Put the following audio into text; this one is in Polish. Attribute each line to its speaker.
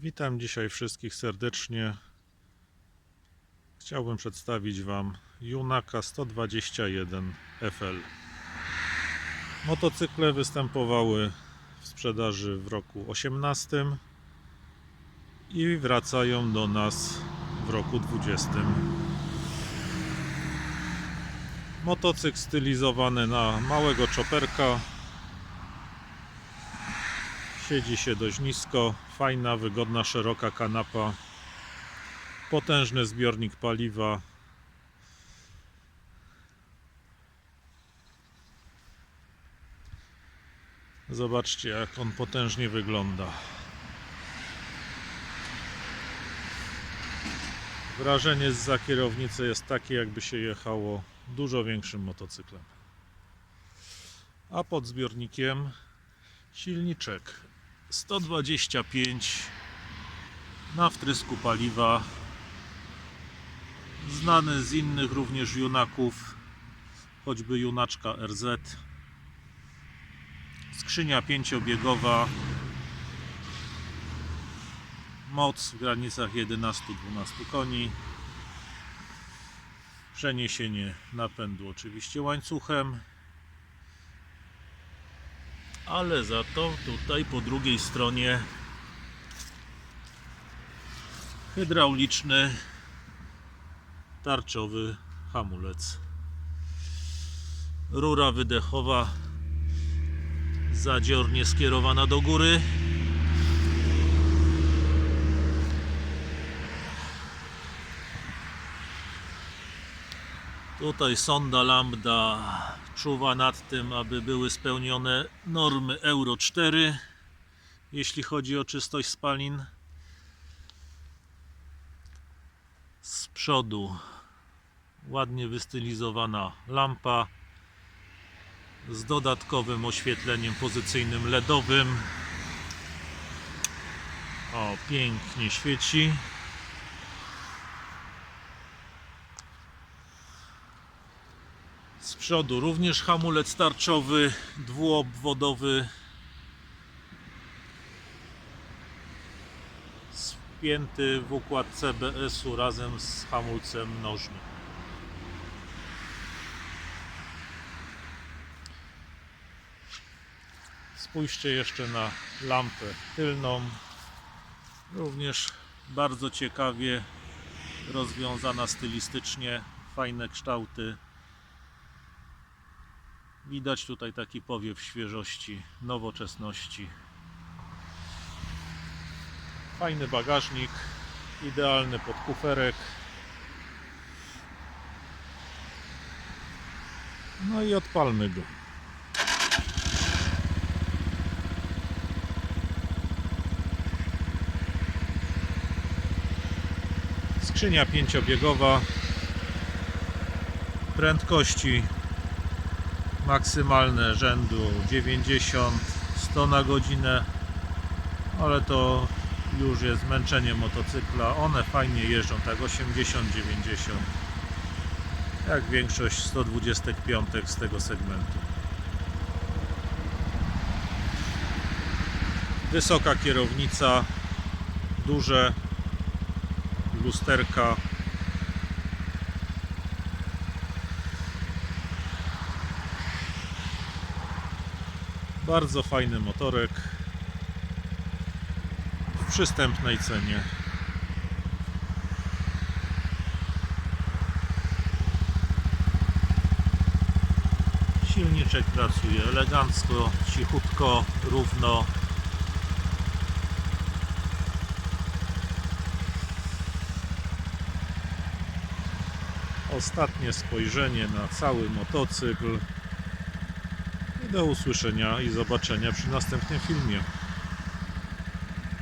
Speaker 1: Witam dzisiaj wszystkich serdecznie. Chciałbym przedstawić Wam Junaka 121 FL. Motocykle występowały w sprzedaży w roku 18 i wracają do nas w roku 20. Motocykl stylizowany na małego czoperka. Siedzi się dość nisko, fajna, wygodna, szeroka kanapa, potężny zbiornik paliwa. Zobaczcie, jak on potężnie wygląda. Wrażenie z kierownicy jest takie, jakby się jechało dużo większym motocyklem. A pod zbiornikiem silniczek 125 na wtrysku paliwa znany z innych również junaków choćby junaczka RZ skrzynia pięciobiegowa moc w granicach 11-12 koni przeniesienie napędu oczywiście łańcuchem ale za to tutaj po drugiej stronie hydrauliczny tarczowy hamulec. Rura wydechowa zadziornie skierowana do góry. Tutaj sonda lambda czuwa nad tym, aby były spełnione normy Euro 4, jeśli chodzi o czystość spalin. Z przodu ładnie wystylizowana lampa z dodatkowym oświetleniem pozycyjnym LEDowym. O, pięknie świeci. Przodu również hamulec tarczowy, dwuobwodowy. Spięty w układ CBS-u razem z hamulcem nożnym. Spójrzcie jeszcze na lampę tylną. Również bardzo ciekawie rozwiązana stylistycznie, fajne kształty. Widać tutaj taki powiew świeżości, nowoczesności. Fajny bagażnik, idealny pod kuferek. No i odpalmy go. Skrzynia pięciobiegowa. Prędkości maksymalne rzędu 90 100 na godzinę ale to już jest zmęczenie motocykla. One fajnie jeżdżą tak 80 90 jak większość 125 z tego segmentu. Wysoka kierownica duże lusterka Bardzo fajny motorek w przystępnej cenie. Silniczek pracuje elegancko, cichutko, równo. Ostatnie spojrzenie na cały motocykl. Do usłyszenia i zobaczenia przy następnym filmie.